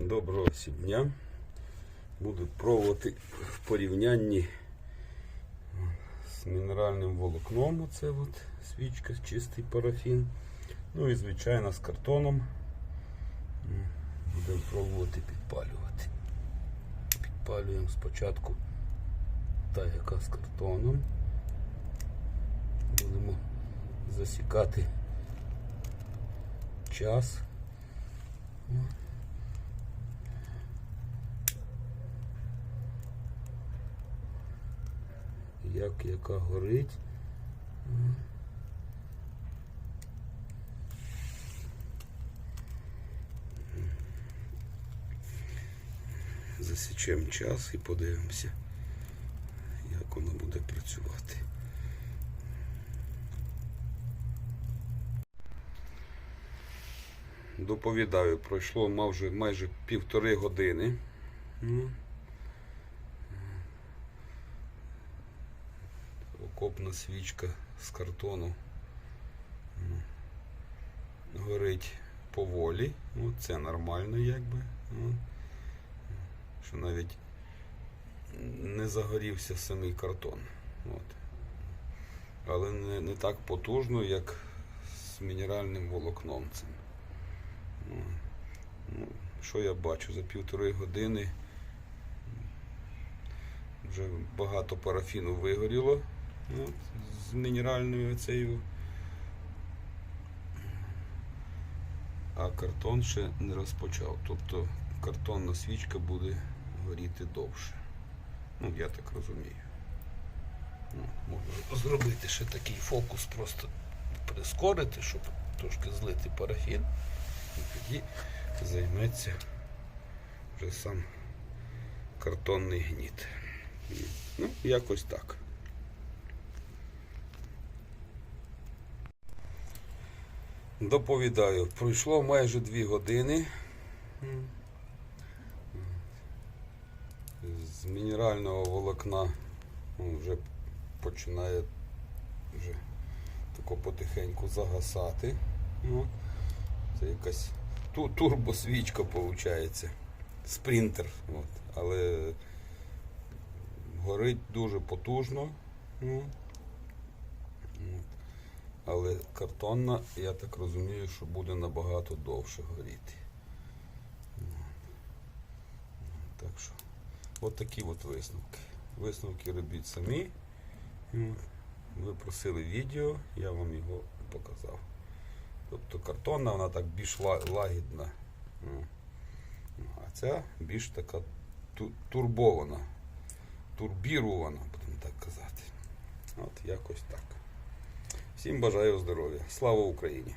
Доброго всім. Буду пробувати в порівнянні з мінеральним волокном. Оце от свічка, чистий парафін. Ну і звичайно з картоном. Будемо пробувати підпалювати. Підпалюємо спочатку та яка з картоном. Будемо засікати час. Як яка горить. Засічемо час і подивимося, як воно буде працювати. Доповідаю, пройшло майже, майже півтори години. Окопна свічка з картону горить поволі. Ну, це нормально якби. Ну, що навіть не загорівся самий картон. От. Але не, не так потужно, як з мінеральним волокном цим. Ну, ну, що я бачу? За півтори години вже багато парафіну вигоріло. От, з мінеральною цією. А картон ще не розпочав. Тобто картонна свічка буде горіти довше. Ну, я так розумію. Ну, можна зробити ще такий фокус, просто прискорити, щоб трошки злити парафін. І тоді займеться вже сам картонний гніт. Ну, якось так. Доповідаю, пройшло майже дві години. З мінерального волокна ну, вже починає вже тако потихеньку загасати. Ну, це якась ту, турбосвічка виходить. Спринтер. Але горить дуже потужно. Ну. Але картонна, я так розумію, що буде набагато довше горіти. Так що, от такі от висновки. Висновки робіть самі. Ви просили відео, я вам його показав. Тобто картонна, вона так більш лагідна. А ця більш така турбована, турбірувана, будемо так казати. От якось так. Всім бажаю здоров'я. Слава Україні!